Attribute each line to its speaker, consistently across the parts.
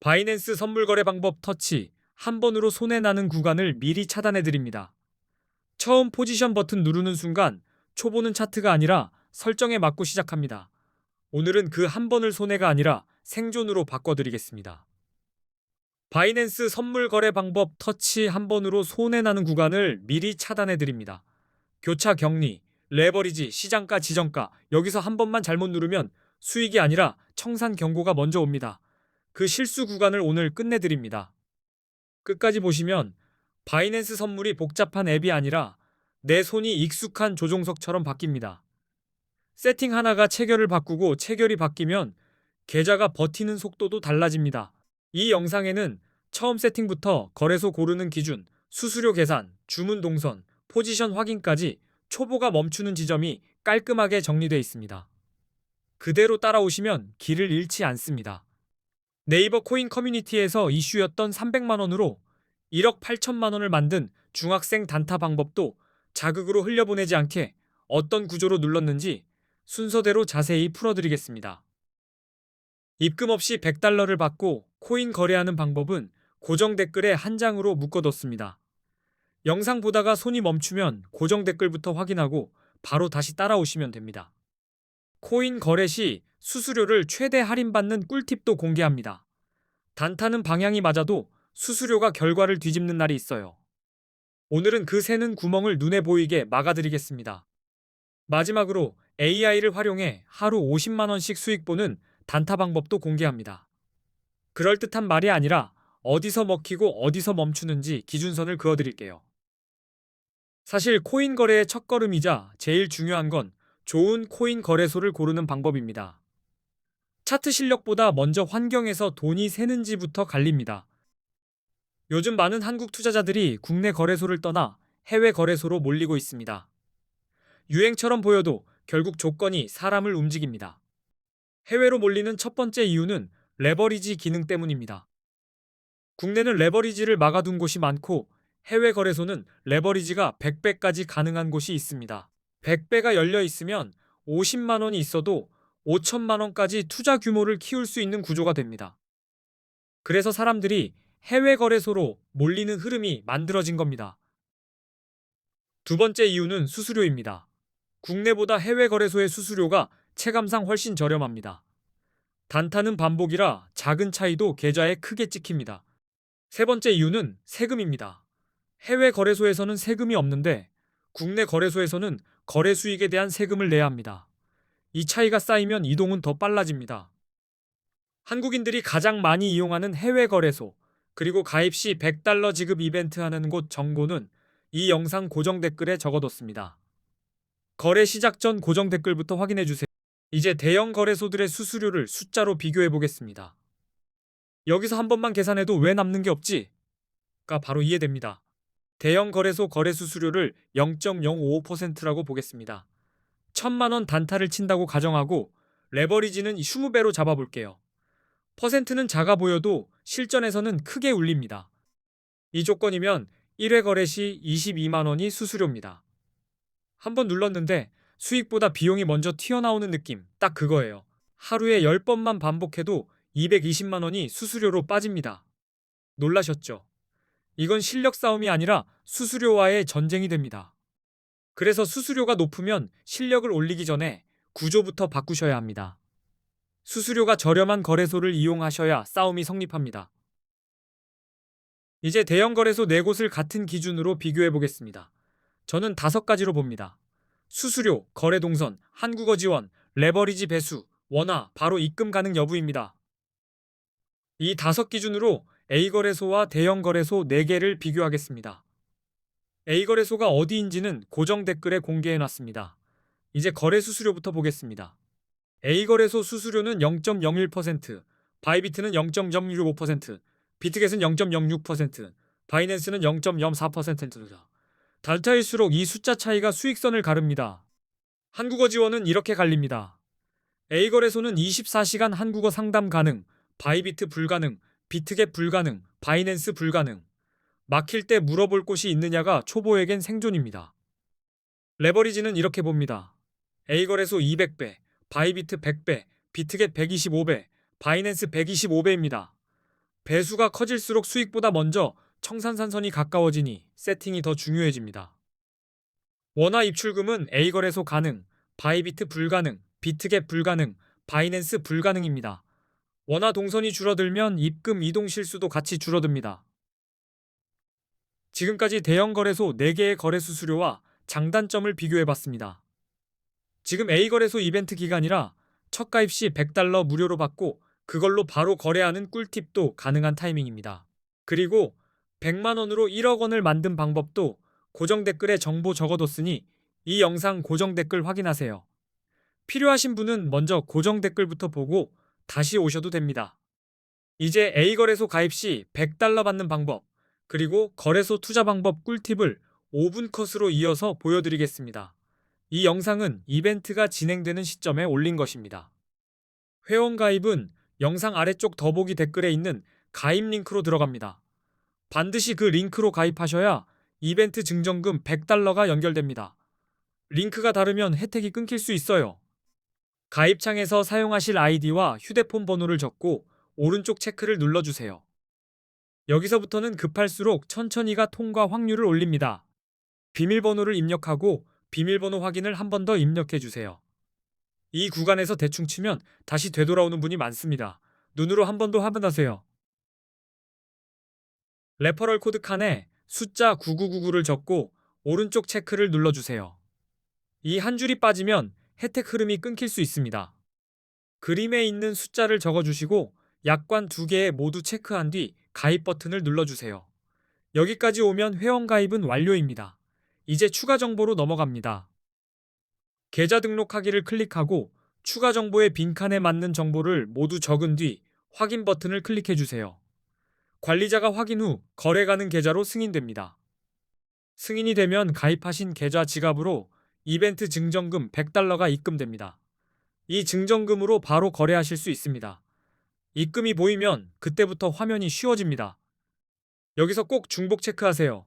Speaker 1: 바이낸스 선물 거래 방법 터치 한 번으로 손해 나는 구간을 미리 차단해 드립니다. 처음 포지션 버튼 누르는 순간 초보는 차트가 아니라 설정에 맞고 시작합니다. 오늘은 그 한 번을 손해가 아니라 생존으로 바꿔드리겠습니다. 바이낸스 선물 거래 방법 터치 한 번으로 손해 나는 구간을 미리 차단해 드립니다. 교차 격리, 레버리지, 시장가, 지정가 여기서 한 번만 잘못 누르면 수익이 아니라 청산 경고가 먼저 옵니다. 그 실수 구간을 오늘 끝내드립니다. 끝까지 보시면 바이낸스 선물이 복잡한 앱이 아니라 내 손이 익숙한 조종석처럼 바뀝니다. 세팅 하나가 체결을 바꾸고 체결이 바뀌면 계좌가 버티는 속도도 달라집니다. 이 영상에는 처음 세팅부터 거래소 고르는 기준, 수수료 계산, 주문 동선, 포지션 확인까지 초보가 멈추는 지점이 깔끔하게 정리되어 있습니다. 그대로 따라오시면 길을 잃지 않습니다. 네이버 코인 커뮤니티에서 이슈였던 300만 원으로 1억 8천만 원을 만든 중학생 단타 방법도 자극으로 흘려보내지 않게 어떤 구조로 눌렀는지 순서대로 자세히 풀어드리겠습니다. 입금 없이 100달러를 받고 코인 거래하는 방법은 고정 댓글에 한 장으로 묶어뒀습니다. 영상 보다가 손이 멈추면 고정 댓글부터 확인하고 바로 다시 따라오시면 됩니다. 코인 거래 시 수수료를 최대 할인받는 꿀팁도 공개합니다. 단타는 방향이 맞아도 수수료가 결과를 뒤집는 날이 있어요. 오늘은 그 새는 구멍을 눈에 보이게 막아드리겠습니다. 마지막으로 AI를 활용해 하루 50만원씩 수익 보는 단타 방법도 공개합니다. 그럴듯한 말이 아니라 어디서 먹히고 어디서 멈추는지 기준선을 그어드릴게요. 사실 코인 거래의 첫걸음이자 제일 중요한 건 좋은 코인 거래소를 고르는 방법입니다. 차트 실력보다 먼저 환경에서 돈이 새는지부터 갈립니다. 요즘 많은 한국 투자자들이 국내 거래소를 떠나 해외 거래소로 몰리고 있습니다. 유행처럼 보여도 결국 조건이 사람을 움직입니다. 해외로 몰리는 첫 번째 이유는 레버리지 기능 때문입니다. 국내는 레버리지를 막아둔 곳이 많고 해외 거래소는 레버리지가 100배까지 가능한 곳이 있습니다. 100배가 열려 있으면 50만 원이 있어도 5천만 원까지 투자 규모를 키울 수 있는 구조가 됩니다. 그래서 사람들이 해외 거래소로 몰리는 흐름이 만들어진 겁니다. 두 번째 이유는 수수료입니다. 국내보다 해외 거래소의 수수료가 체감상 훨씬 저렴합니다. 단타는 반복이라 작은 차이도 계좌에 크게 찍힙니다. 세 번째 이유는 세금입니다. 해외 거래소에서는 세금이 없는데 국내 거래소에서는 거래 수익에 대한 세금을 내야 합니다. 이 차이가 쌓이면 이동은 더 빨라집니다. 한국인들이 가장 많이 이용하는 해외 거래소, 그리고 가입 시 100달러 지급 이벤트 하는 곳 정보는 이 영상 고정 댓글에 적어뒀습니다. 거래 시작 전 고정 댓글부터 확인해 주세요. 이제 대형 거래소들의 수수료를 숫자로 비교해 보겠습니다. 여기서 한 번만 계산해도 왜 남는 게 없지? 가 바로 이해됩니다. 대형 거래소 거래 수수료를 0.055%라고 보겠습니다. 천만 원 단타를 친다고 가정하고 레버리지는 20배로 잡아볼게요. 퍼센트는 작아 보여도 실전에서는 크게 울립니다. 이 조건이면 1회 거래 시 22만 원이 수수료입니다. 한번 눌렀는데 수익보다 비용이 먼저 튀어나오는 느낌 딱 그거예요. 하루에 10번만 반복해도 220만 원이 수수료로 빠집니다. 놀라셨죠? 이건 실력 싸움이 아니라 수수료와의 전쟁이 됩니다. 그래서 수수료가 높으면 실력을 올리기 전에 구조부터 바꾸셔야 합니다. 수수료가 저렴한 거래소를 이용하셔야 싸움이 성립합니다. 이제 대형 거래소 4곳을 같은 기준으로 비교해 보겠습니다. 저는 다섯 가지로 봅니다. 수수료, 거래 동선, 한국어 지원, 레버리지 배수, 원화, 바로 입금 가능 여부입니다. 이 다섯 기준으로 A 거래소와 대형 거래소 4개를 비교하겠습니다. A 거래소가 어디인지는 고정 댓글에 공개해 놨습니다. 이제 거래 수수료부터 보겠습니다. A 거래소 수수료는 0.01%, 바이비트는 0.065%, 비트겟은 0.06%, 바이낸스는 0.04%다. 단타일수록 이 숫자 차이가 수익선을 가릅니다. 한국어 지원은 이렇게 갈립니다. A 거래소는 24시간 한국어 상담 가능, 바이비트 불가능, 비트겟 불가능, 바이낸스 불가능. 막힐 때 물어볼 곳이 있느냐가 초보에겐 생존입니다. 레버리지는 이렇게 봅니다. A 거래소 200배, 바이비트 100배, 비트겟 125배, 바이낸스 125배입니다. 배수가 커질수록 수익보다 먼저 청산산선이 가까워지니 세팅이 더 중요해집니다. 원화 입출금은 A거래소 가능, 바이비트 불가능, 비트겟 불가능, 바이낸스 불가능입니다. 원화 동선이 줄어들면 입금 이동 실수도 같이 줄어듭니다. 지금까지 대형 거래소 4개의 거래 수수료와 장단점을 비교해 봤습니다. 지금 A거래소 이벤트 기간이라 첫 가입 시 100달러 무료로 받고 그걸로 바로 거래하는 꿀팁도 가능한 타이밍입니다. 그리고 100만 원으로 1억 원을 만든 방법도 고정 댓글에 정보 적어뒀으니 이 영상 고정 댓글 확인하세요. 필요하신 분은 먼저 고정 댓글부터 보고 다시 오셔도 됩니다. 이제 A거래소 가입 시 100달러 받는 방법, 그리고 거래소 투자 방법 꿀팁을 5분 컷으로 이어서 보여드리겠습니다. 이 영상은 이벤트가 진행되는 시점에 올린 것입니다. 회원 가입은 영상 아래쪽 더보기 댓글에 있는 가입 링크로 들어갑니다. 반드시 그 링크로 가입하셔야 이벤트 증정금 100달러가 연결됩니다. 링크가 다르면 혜택이 끊길 수 있어요. 가입창에서 사용하실 아이디와 휴대폰 번호를 적고 오른쪽 체크를 눌러주세요. 여기서부터는 급할수록 천천히가 통과 확률을 올립니다. 비밀번호를 입력하고 비밀번호 확인을 한 번 더 입력해 주세요. 이 구간에서 대충 치면 다시 되돌아오는 분이 많습니다. 눈으로 한 번 더 확인하세요. 레퍼럴 코드 칸에 숫자 9999를 적고 오른쪽 체크를 눌러주세요. 이 한 줄이 빠지면 혜택 흐름이 끊길 수 있습니다. 그림에 있는 숫자를 적어주시고 약관 두개 모두 체크한 뒤 가입 버튼을 눌러주세요. 여기까지 오면 회원 가입은 완료입니다. 이제 추가 정보로 넘어갑니다. 계좌 등록하기를 클릭하고 추가 정보의 빈칸에 맞는 정보를 모두 적은 뒤 확인 버튼을 클릭해 주세요. 관리자가 확인 후 거래 가능 계좌로 승인됩니다. 승인이 되면 가입하신 계좌 지갑으로 이벤트 증정금 100달러가 입금됩니다. 이 증정금으로 바로 거래하실 수 있습니다. 입금이 보이면 그때부터 화면이 쉬워집니다. 여기서 꼭 중복 체크하세요.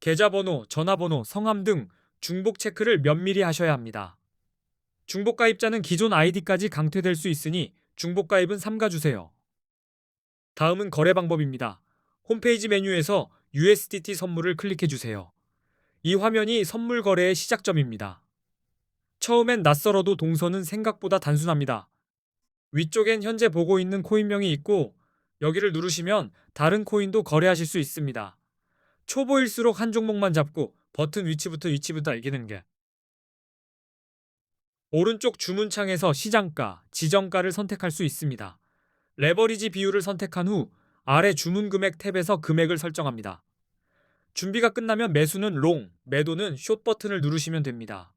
Speaker 1: 계좌번호, 전화번호, 성함 등 중복 체크를 면밀히 하셔야 합니다. 중복 가입자는 기존 아이디까지 강퇴될 수 있으니 중복 가입은 삼가주세요. 다음은 거래 방법입니다. 홈페이지 메뉴에서 USDT 선물을 클릭해 주세요. 이 화면이 선물 거래의 시작점입니다. 처음엔 낯설어도 동선은 생각보다 단순합니다. 위쪽엔 현재 보고 있는 코인명이 있고 여기를 누르시면 다른 코인도 거래하실 수 있습니다. 초보일수록 한 종목만 잡고 버튼 위치부터 위치부터 알게 게. 오른쪽 주문창에서 시장가, 지정가를 선택할 수 있습니다. 레버리지 비율을 선택한 후 아래 주문 금액 탭에서 금액을 설정합니다. 준비가 끝나면 매수는 롱, 매도는 숏 버튼을 누르시면 됩니다.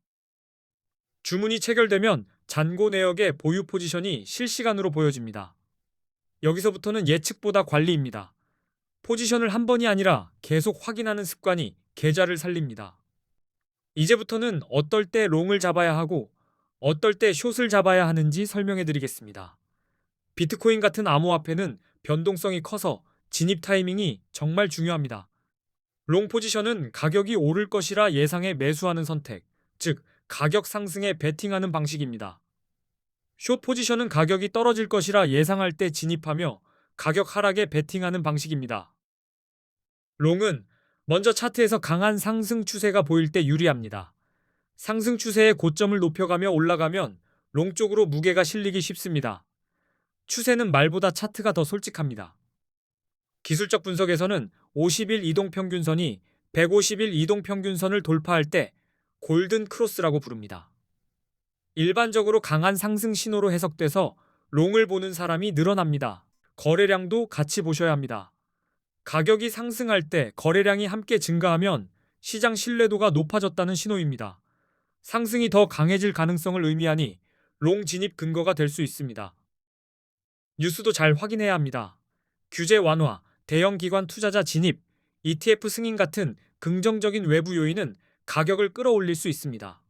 Speaker 1: 주문이 체결되면 잔고 내역의 보유 포지션이 실시간으로 보여집니다. 여기서부터는 예측보다 관리입니다. 포지션을 한 번이 아니라 계속 확인하는 습관이 계좌를 살립니다. 이제부터는 어떨 때 롱을 잡아야 하고 어떨 때 숏을 잡아야 하는지 설명해 드리겠습니다. 비트코인 같은 암호화폐는 변동성이 커서 진입 타이밍이 정말 중요합니다. 롱 포지션은 가격이 오를 것이라 예상해 매수하는 선택, 즉 가격 상승에 베팅하는 방식입니다. 숏 포지션은 가격이 떨어질 것이라 예상할 때 진입하며 가격 하락에 베팅하는 방식입니다. 롱은 먼저 차트에서 강한 상승 추세가 보일 때 유리합니다. 상승 추세의 고점을 높여가며 올라가면 롱 쪽으로 무게가 실리기 쉽습니다. 추세는 말보다 차트가 더 솔직합니다. 기술적 분석에서는 50일 이동평균선이 150일 이동평균선을 돌파할 때 골든 크로스라고 부릅니다. 일반적으로 강한 상승 신호로 해석돼서 롱을 보는 사람이 늘어납니다. 거래량도 같이 보셔야 합니다. 가격이 상승할 때 거래량이 함께 증가하면 시장 신뢰도가 높아졌다는 신호입니다. 상승이 더 강해질 가능성을 의미하니 롱 진입 근거가 될 수 있습니다. 뉴스도 잘 확인해야 합니다. 규제 완화, 대형 기관 투자자 진입, ETF 승인 같은 긍정적인 외부 요인은 가격을 끌어올릴 수 있습니다.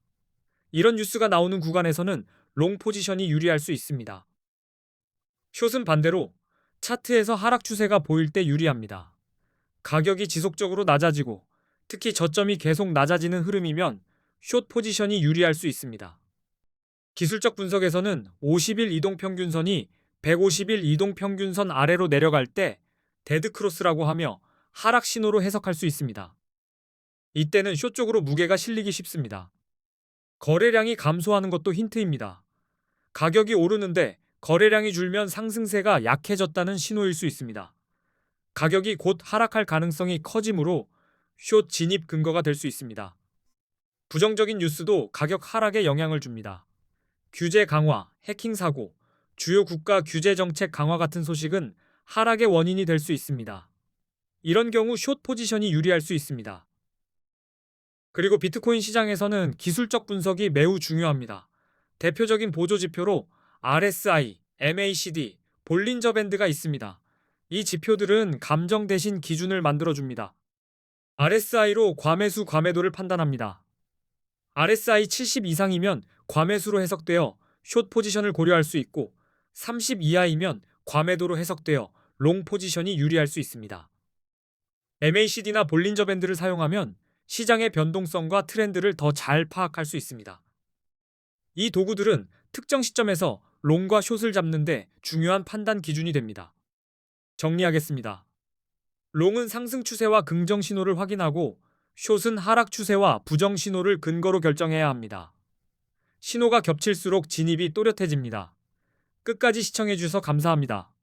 Speaker 1: 이런 뉴스가 나오는 구간에서는 롱 포지션이 유리할 수 있습니다. 숏은 반대로 차트에서 하락 추세가 보일 때 유리합니다. 가격이 지속적으로 낮아지고 특히 저점이 계속 낮아지는 흐름이면 숏 포지션이 유리할 수 있습니다. 기술적 분석에서는 50일 이동평균선이 150일 이동평균선 아래로 내려갈 때 데드 크로스라고 하며 하락 신호로 해석할 수 있습니다. 이때는 숏 쪽으로 무게가 실리기 쉽습니다. 거래량이 감소하는 것도 힌트입니다. 가격이 오르는데 거래량이 줄면 상승세가 약해졌다는 신호일 수 있습니다. 가격이 곧 하락할 가능성이 커지므로 숏 진입 근거가 될 수 있습니다. 부정적인 뉴스도 가격 하락에 영향을 줍니다. 규제 강화, 해킹 사고, 주요 국가 규제 정책 강화 같은 소식은 하락의 원인이 될 수 있습니다. 이런 경우 숏 포지션이 유리할 수 있습니다. 그리고 비트코인 시장에서는 기술적 분석이 매우 중요합니다. 대표적인 보조 지표로 RSI, MACD, 볼린저 밴드가 있습니다. 이 지표들은 감정 대신 기준을 만들어줍니다. RSI로 과매수 과매도를 판단합니다. RSI 70 이상이면 과매수로 해석되어 숏 포지션을 고려할 수 있고 30 이하이면 과매도로 해석되어 롱 포지션이 유리할 수 있습니다. MACD나 볼린저 밴드를 사용하면 시장의 변동성과 트렌드를 더 잘 파악할 수 있습니다. 이 도구들은 특정 시점에서 롱과 숏을 잡는데 중요한 판단 기준이 됩니다. 정리하겠습니다. 롱은 상승 추세와 긍정 신호를 확인하고 숏은 하락 추세와 부정 신호를 근거로 결정해야 합니다. 신호가 겹칠수록 진입이 또렷해집니다. 끝까지 시청해 주셔서 감사합니다.